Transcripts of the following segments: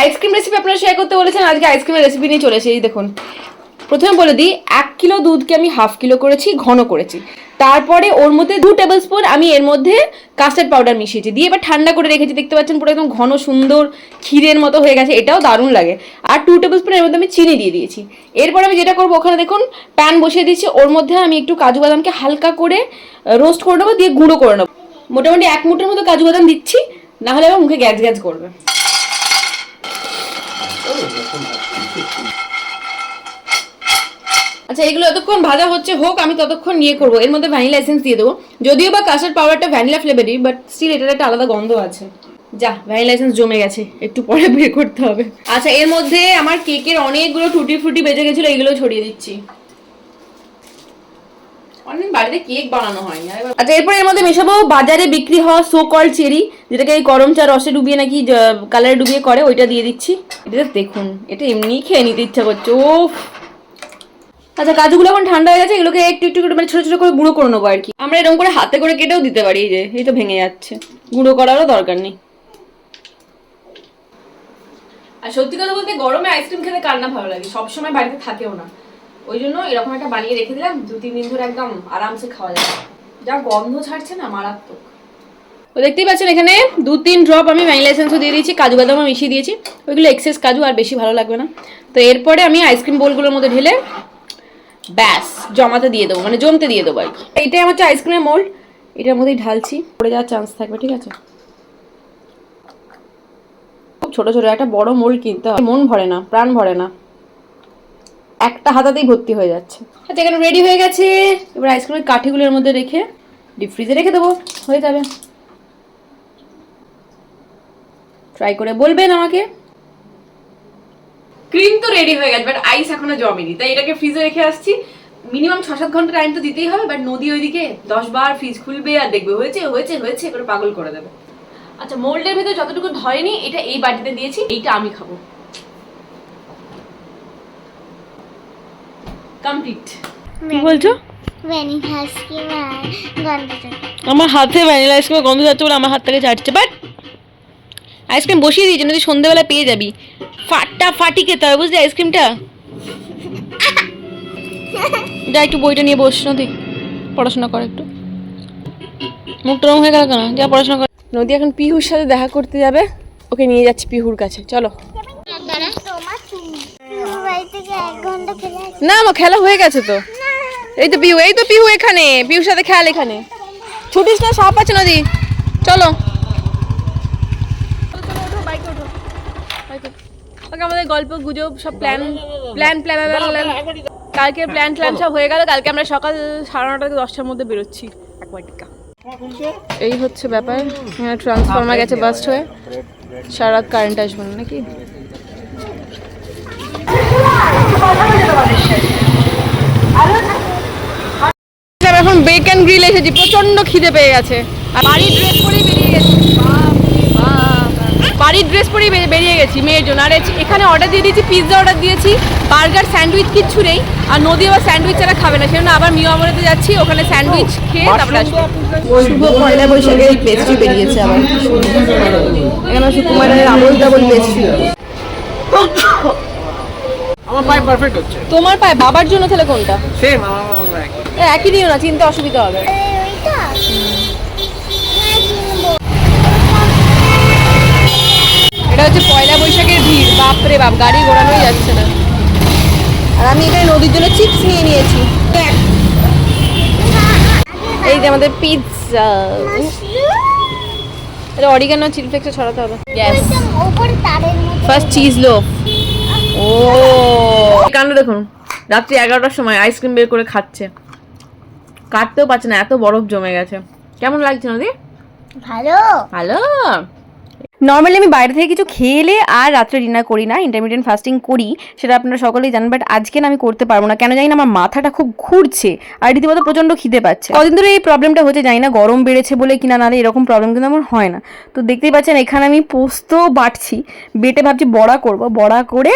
Ice cream recipe আপনারা share করতে বলেছেন, আজকে আইসক্রিমের রেসিপি নিয়ে চলে এই দেখুন। প্রথমে বলে দিই, এক কিলো দুধকে আমি হাফ কিলো করেছি, ঘন করেছি। তারপরে ওর মধ্যে দু টেবিল স্পুন আমি এর মধ্যে কাস্টার্ড পাউডার মিশিয়েছি। দিয়ে এবার ঠান্ডা করে রেখেছি, দেখতে পাচ্ছেন পুরো একদম ঘন সুন্দর ক্ষীরের মতো হয়ে গেছে, এটাও দারুণ লাগে। আর টু টেবিল স্পুন এর মধ্যে আমি চিনি দিয়ে দিয়েছি। এরপর আমি যেটা করব, ওখানে দেখুন প্যান বসিয়ে দিয়েছি, ওর মধ্যে আমি একটু কাজু বাদামকে হালকা করে রোস্ট করে নেব, দিয়ে গুঁড়ো করে নেব। মোটামুটি এক মুঠের মতো কাজু বাদাম দিচ্ছি না হলে আবার মুখে গ্যাস গ্যাস করবে। আচ্ছা এগুলো যতক্ষণ ভাজা হচ্ছে, হোক, আমি ততক্ষণ ইয়ে করব। এর মধ্যে ভ্যানিলা এসেন্স দিয়ে দেবো। যদিও বা কাস্টার্ড পাউডারটা ভ্যানিলা ফ্লেভারই বাট স্টিল এটার একটা আলাদা গন্ধ আছে। যা ভ্যানিলা এসেন্স জমে গেছে। একটু পরে বের করতে হবে। আচ্ছা এর মধ্যে আমার কেকের অনেকগুলো টুটি ফ্রুটি বেজে গেছিল, এগুলো ছড়িয়ে দিচ্ছি। অনেক বাড়িতে কেক বানানো হয়নি। আচ্ছা এরপর এর মধ্যে মেশাবো বাজারে বিক্রি হওয়া সো কল চেরি যেটাকে এই গরম চা রসে ডুবিয়ে নাকি কালারে ডুবিয়ে করে, ওইটা দিয়ে দিচ্ছি। এটা দেখুন, এটা এমনি খেয়ে নিতে ইচ্ছা করছে। ও আচ্ছা কাজুগুলো এখন ঠান্ডা হয়ে গেছে এগুলোকে একটু একটু করে মানে ছোট ছোট করে গুঁড়ো করে নেব আর কি। আমরা এরকম করে হাতে করে কেটেও দিতে পারি এই যে এই তো ভেঙে যাচ্ছে। গুঁড়ো করারও দরকার নেই। আর সত্যি কথা বলতে গরমে আইসক্রিম খেতে কার না ভালো লাগে? সবসময় বাড়িতে থাকেও না। ওই জন্য এরকম একটা বানিয়ে রেখে দিলাম দু তিন দিন ধরে একদম আরামসে খাওয়া যাবে। যা গন্ধ ছাড়ছে না মারাত্মক। তো দেখতেই পাচ্ছেন এখানে দু তিন ড্রপ আমি ভ্যানিলা এসেন্সও দিয়ে দিয়েছি কাজু বাদামও মিশিয়ে দিয়েছি। ওইগুলো এক্সেস কাজু আর বেশি ভালো লাগবে না। তো এরপরে আমি আইসক্রিম বোলগুলোর মধ্যে ঢেলে ব্যাস, জমাতে দিয়ে দেবো মানে জমতে দিয়ে দেবো আর কি। এইটাই আমার হচ্ছে আইসক্রিমের মোল্ড এটার মধ্যেই ঢালছি। পড়ে যাওয়ার চান্স থাকবে, ঠিক আছে? খুব ছোট ছোট, একটা বড় মোল্ড কিনতে হয়। মন ভরে না, প্রাণ ভরে না। একটা হাতাতেই ভর্তি হয়ে যাচ্ছে। আচ্ছা এখানে রেডি হয়ে গেছে। এবার আইসক্রিমের কাঠিগুলোর মধ্যে রেখে ডিপ ফ্রিজে রেখে দেবো। হয়ে যাবে। ট্রাই করে বলবেন আমাকে। ক্রিম তো রেডি হয়ে গেছে বাট আইস এখনও জমেনি। তাই এটাকে ফ্রিজে রেখে আসছি। মিনিমাম ছ সাত ঘণ্টা টাইম তো দিতেই হবে বাট নদী ওইদিকে দশ বার ফ্রিজ খুলবে আর দেখবে হয়েছে হয়েছে হয়েছে করে পাগল করে দেবে। আচ্ছা মোল্ডের ভিতরে যতটুকু ধরেনি এটা এই বাটিতে দিয়েছি এইটা আমি খাব। কমপ্লিট কি বলছো? আমার হাতে ভ্যানিলা আইসক্রিমের গন্ধ যাচ্ছে বলে আমার হাত থেকে চাটছে বাট আইসক্রিম বসিয়ে দিয়েছি নদী সন্ধ্যেবেলা পেয়ে যাবি। ফাটা ফাটি খেতে হবে, বুঝলি আইসক্রিমটা? যা একটু বইটা নিয়ে বস, নদী। পড়াশোনা কর একটু। মুখটা রং হয়ে গেল কেন? যা পড়াশোনা কর। নদী এখন পিহুর সাথে দেখা করতে যাবে। ওকে নিয়ে যাচ্ছি পিহুর কাছে। চলো। না আমার খেলা হয়ে গেছে তো। এই তো পিহু, এই তো পিহু এখানে। পিহুর সাথে খেয়াল এখানে। ছুটিস না, সাপ আছে নদী। চলো। ওকে আমাদের গল্প গুজব সব প্ল্যান প্ল্যান প্ল্যান প্ল্যান কালকে প্ল্যান ট্ল্যান সব হয়ে গেল কালকে আমরা সকাল সাড়ে নটা থেকে দশটার মধ্যে বেরোচ্ছি। একবারটিকা এই হচ্ছে ব্যাপার। হ্যাঁ ট্রান্সফর্মার গেছে বাস্ট হয়ে। সারা কারেন্ট আসবে না নাকি? এখন বেক অ্যান্ড গ্রিল এসেছি প্রচণ্ড খিদে পেয়ে গেছে। আর বাড়ির ড্রেস পরেই বেরিয়ে গেছি। বাড়ির ড্রেস পরেই বেরিয়ে- গেছি মেয়ের জন্য। আর এখানে অর্ডার দিয়ে দিয়েছি পিৎজা অর্ডার দিয়েছি বার্গার স্যান্ডউইচ কিচ্ছু নেই। আর নদী আবার স্যান্ডউইচ ছাড়া খাবে না সেজন্য আবার মিও আমরাতে যাচ্ছি ওখানে স্যান্ডউইচ খেয়ে তারপরে আসব। শুভ পয়লা বৈশাখের পেস্ট্রি বেরিয়েছে আবার। এখানে সুকুমারের আবল ডাবল পেস্ট্রি আমার পায়ে পারফেক্ট হচ্ছে। তোমার পায়ে বাবার জন্য তাহলে কোনটা? সেম আমার একই। দিও না চিনতে অসুবিধা হবে। বাপরে বাপ গাড়ি ঘোরানোই যাচ্ছে না। আর আমি এখানে নদীর জন্য চিপস নিয়ে নিয়েছি। এই যে আমাদের পিৎজা এটা অরিগানো চিলি ফ্লেক্সে ছড়াতে হবে। ফার্স্ট চিজ লোফ ও। কাণ্ড দেখুন। রাত্রি এগারোটার সময় আইসক্রিম বের করে খাচ্ছে। কাটতেও পারছে না এত বরফ জমে গেছে। কেমন লাগছে নদী? ভালো। ভালো। নর্মালি আমি বাইরে থেকে কিছু খেয়ে এলে আর রাত্রে ডিনার করি না ইন্টারমিডিয়েন্ট ফাস্টিং করি, সেটা আপনারা সকলেই জানেন বাট আজকে না আমি করতে পারব না। কেন জানি না আমার মাথাটা খুব ঘুরছে আর রীতিমতো প্রচণ্ড খিদে পাচ্ছে। কদিন ধরে এই প্রবলেমটা হচ্ছে, জানি না গরম বেড়েছে বলে কিনা নাহলে এরকম প্রবলেম কিন্তু আমার হয় না। তো দেখতেই পাচ্ছেন, এখানে আমি পোস্ত বাটছি, বেটে ভাবছি বড়া করব, বড়া করে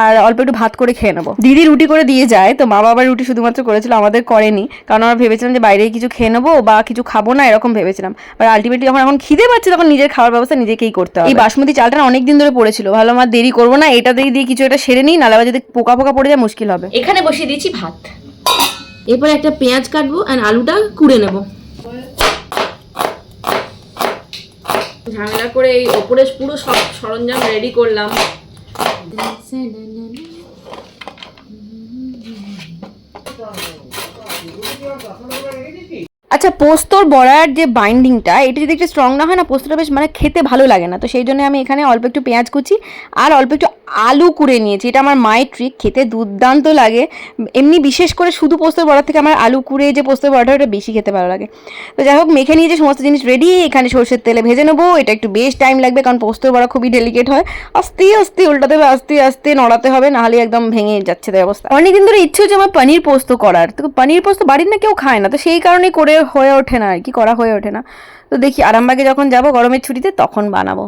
আর অল্প একটু ভাত করে খেয়ে নেব। দিদি রুটি করে দিয়ে যায়, তো মা বাবার রুটি শুধুমাত্র করেছিল, আমাদের করেনি। কারণ আমরা ভেবেছিলাম যে বাইরে কিছু খেয়ে নেব বা কিছু খাব না, এরকম ভেবেছিলাম। আর আলটিমেটলি যখন এখন খিদে পাচ্ছে, তখন নিজের খাওয়ার ব্যবস্থা নিজেকেই করতে হবে। এই বাসমতি চালটা অনেক দিন ধরে পড়েছিল। ভালো আমার দেরি করব না এটা দিয়ে দিয়ে কিছু একটা সেরে নিই নাহলে আবার যদি পোকা পোকা পড়ে যায় মুশকিল হবে। এখানে বসিয়ে দিয়েছি ভাত। এরপরে একটা পেঁয়াজ কাটবো আর আলুটা কুড়ে নেব। ঝামেলা করে এই ওপরে পুরো সব সরঞ্জাম রেডি করলাম। আচ্ছা পোস্তর বড়ার যে বাইন্ডিংটা এটা যদি একটু স্ট্রং না হয় না, পোস্তটা বেশ মানে খেতে ভালো লাগে না। তো সেই জন্য আমি এখানে অল্প একটু পেঁয়াজ কুচি আর অল্প একটু আলু কুড়ে নিয়েছি, এটা আমার মায়ের ট্রিক খেতে দুর্দান্ত লাগে। এমনি বিশেষ করে শুধু পোস্তর বড়া থেকে আমার আলু কুড়ে যে পোস্তর বড়াটা, ওটা বেশি খেতে ভালো লাগে। তো যাই হোক, মেখে নিয়েছি সমস্ত জিনিস রেডি এখানে সর্ষের তেলে ভেজে নেব, এটা একটু বেশ টাইম লাগবে, কারণ পোস্তর বড়া খুবই ডেলিকেট হয়। আস্তে আস্তে উল্টাতে হবে আস্তে আস্তে নড়াতে হবে, নাহলে একদম ভেঙে যাচ্ছে তাই অবস্থা। অনেকদিন ধরে ইচ্ছে হচ্ছে আমার পনির পোস্ত করার, তো পনির পোস্ত বাড়ির না কেউ খায় না, তো সেই কারণেই করে হয়ে ওঠে না আর কি, করা হয়ে ওঠে না। তো দেখি, আরামবাগে যখন যাব গরমের ছুটিতে, তখন বানাবো।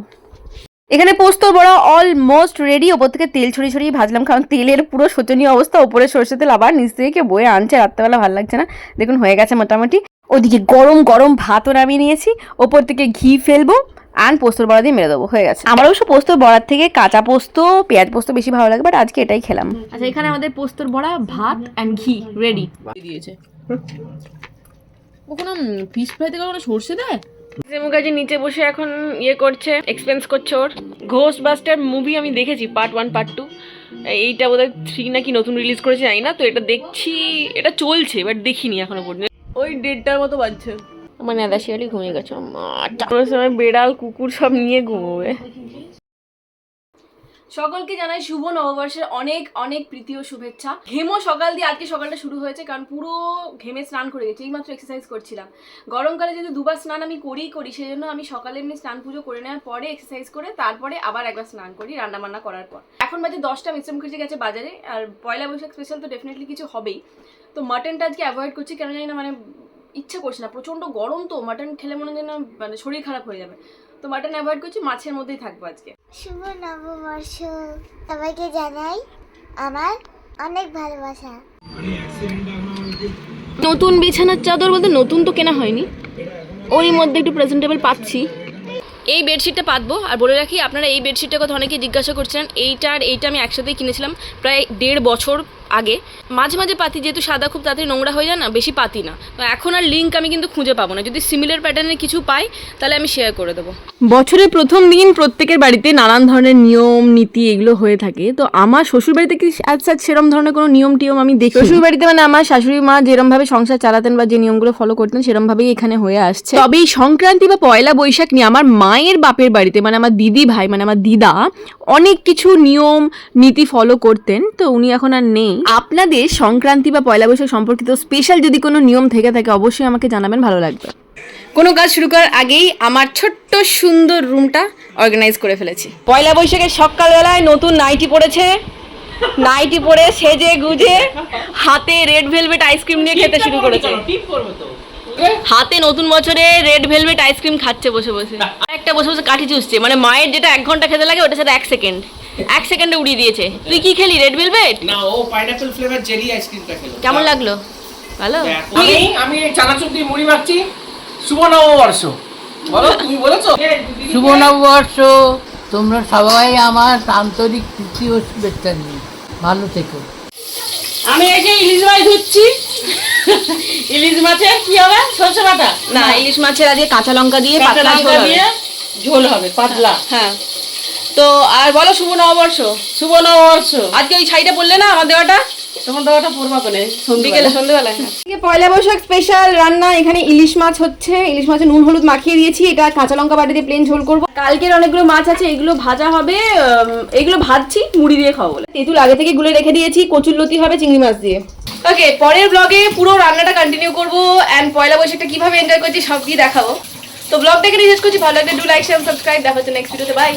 এখানে পোস্তর বড়া অলমোস্ট রেডি ওপর থেকে তেল ছড়িয়ে ছড়িয়ে ভাজলাম কারণ তেলের পুরো শোচনীয় অবস্থা। ওপরে সরষে তেল আবার নিচ থেকে বয়ে আনছে রাত্রেবেলা ভালো লাগছে না। দেখুন হয়ে গেছে মোটামুটি। ওদিকে গরম গরম ভাতও নামিয়ে নিয়েছি। ওপর থেকে ঘি ফেলব আর পোস্তর বড়া দিয়ে মেরে দেবো হয়ে গেছে। আমার অবশ্য পোস্তর বড়ার থেকে কাঁচা পোস্ত পেঁয়াজ পোস্ত বেশি ভালো লাগে বাট আজকে এটাই খেলাম। আচ্ছা এখানে আমাদের পোস্তর বড়া ভাত অ্যান্ড ঘি রেডি দিয়েছে। ও কোনো ফিশ ফ্রাই থেকে কোনো সর্ষে দেয়? মুখার্জি নিচে বসে এখন ইয়ে করছে এক্সপেন্স করছে ওর। ঘোষ বাস্টার মুভি আমি দেখেছি পার্ট ওয়ান পার্ট টু এইটা বোধহয় থ্রি নাকি নতুন রিলিজ করেছে জানি না। তো এটা দেখছি এটা চলছে বাট দেখিনি এখনও পর্যন্ত। ওই দেড়টার মতো বাজছে। আমার নেদা শিয়ালি ঘুমিয়ে গেছে আমার সময় বেড়াল কুকুর সব নিয়ে ঘুমোবে। সকলকে জানাই শুভ নববর্ষের অনেক অনেক প্রীতি ও শুভেচ্ছা। ঘেমো সকাল দিয়ে আজকে সকালটা শুরু হয়েছে, কারণ পুরো ঘেমে স্নান করে গেছি, এইমাত্র এক্সারসাইজ করছিলাম। গরমকালে যেহেতু দুবার স্নান আমি করেই করি সেই জন্য আমি সকালে এমনি স্নান পুজো করে নেওয়ার পরে এক্সারসাইজ করে তারপরে আবার একবার স্নান করি রান্না বান্না করার পর। এখন বাজে দশটা মিশ্র মুখার্জি গেছে বাজারে, আর পয়লা বৈশাখ স্পেশাল তো ডেফিনেটলি কিছু হবেই। তো মাটনটা আজকে অ্যাভয়েড করছি, কেন জানি না মানে ইচ্ছা করছে না, প্রচণ্ড গরম তো মাটন খেলে মনে হয় যেন মানে শরীর খারাপ হয়ে যাবে। তো মাটন অ্যাভয়েড করছি, মাছের মধ্যেই থাকব আজকে। শুভ নববর্ষ সবাইকে জানাই আমার অনেক ভালোবাসা। নতুন বিছানার চাদর বলতে নতুন তো কেনা হয়নি। ওরই মধ্যে একটু প্রেজেন্টেবল পাচ্ছি। এই বেডশিটটা পাতবো, আর বলে রাখি আপনারা এই বেডশিটটার কথা অনেকে জিজ্ঞাসা করছিলেন এইটা আর এইটা আমি একসাথেই কিনেছিলাম, প্রায় দেড় বছর আগে। মাঝে মাঝে পাতি যেহেতু সাদা খুব তাড়াতাড়ি নোংরা হয়ে যায় না বেশি পাতি না। তো এখন আর লিঙ্ক আমি কিন্তু খুঁজে পাবো না। যদি সিমিলার প্যাটার্নের কিছু পাই তাহলে আমি শেয়ার করে দেবো। বছরের প্রথম দিন প্রত্যেকের বাড়িতে নানান ধরনের নিয়ম নীতি এগুলো হয়ে থাকে। তো আমার শ্বশুর বাড়িতে কি সাজ সেরম ধরনের কোনো নিয়ম টিয়ম আমি দেখি শ্বশুর বাড়িতে মানে আমার শাশুড়ি মা যেরম ভাবে সংসার চালাতেন বা যে নিয়মগুলো ফলো করতেন সেরম ভাবেই এখানে হয়ে আসছে। তবে এই সংক্রান্তি বা পয়লা বৈশাখ নিয়ে আমার মায়ের বাপের বাড়িতে মানে আমার দিদি ভাই মানে আমার দিদা অনেক কিছু নিয়ম নীতি ফলো করতেন। তো উনি এখন আর নেই। আপনাদের সংক্রান্তি বা পয়লা বৈশাখ সম্পর্কিত স্পেশাল যদি কোনো নিয়ম থেকে থাকে অবশ্যই আমাকে জানাবেন ভালো লাগবে। কোনো কাজ শুরু করার আগেই আমার ছোট্ট সুন্দর রুমটা অর্গানাইজ করে ফেলেছি। পয়লা বৈশাখের সকালবেলায় নতুন নাইটি পড়েছে। নাইটি পরে সেজে গুজে হাতে রেড ভেলভেট আইসক্রিম নিয়ে খেতে শুরু করেছে। হাতে নতুন বছরে রেড ভেলভেট আইসক্রিম খাচ্ছে বসে বসে। একটা বসে বসে কাঠি চুষছে মানে মায়ের যেটা এক ঘণ্টা খেতে লাগে ওটা সেটা এক সেকেন্ড এক সেকেন্ডে উড়িয়ে দিয়েছে। তুই কি খেলি রেড ভেলভেট না ও পাইনাপল ফ্লেভার জেরি আইসক্রিমটা খেলো। কেমন লাগল? ভালো? আমি আমি চানাচুর দিয়ে মুড়ি মাখছি। শুভ নববর্ষ বলো তুমি বলেছ? শুভ নববর্ষ তোমরা সবাই আমার আন্তরিক প্রীতি ও শুভেচ্ছা নিয়ে ভালো থেকো। আমি এই যে ইলিশ মাছ ধুচ্ছি ইলিশ মাছের কি হবে? সরষে বাটা? না ইলিশ মাছের আজকে কাঁচা লঙ্কা দিয়ে পাতলা লঙ্কা ঝোল হবে। দিয়ে ঝোল হবে পাতলা। হ্যাঁ। তো আর বলো শুভ নববর্ষ। শুভ নববর্ষ। আজকে ওই শাড়িটা পরলে না আমার দেওয়াটা? তোমার দাওয়াটা পূর্বা করে বিকেলে সন্ধ্যেবেলায় পয়লা বৈশাখ স্পেশাল রান্না এখানে ইলিশ মাছ হচ্ছে। ইলিশ মাছে নুন হলুদ মাখিয়ে দিয়েছি। এটা কাঁচা লঙ্কা বাটি দিয়ে প্লেন ঝোল করব। কালকের অনেকগুলো মাছ আছে এগুলো ভাজা হবে এগুলো ভাজছি মুড়ি দিয়ে খাব বলে। তেঁতুল আগে থেকে গুলে রেখে দিয়েছি কচুর লতি হবে চিংড়ি মাছ দিয়ে। ওকে পরের ব্লগে পুরো রান্নাটা কন্টিনিউ করব। অ্যান্ড পয়লা বৈশাখটা কীভাবে এনজয় করছি সব দিয়ে দেখাবো। তো ব্লগটাকে রিচার্জ করছি। ভালো লাগলে ডু লাইক শেয়ার সাবস্ক্রাইব দেখা হচ্ছে নেক্সট ভিডিওতে বাই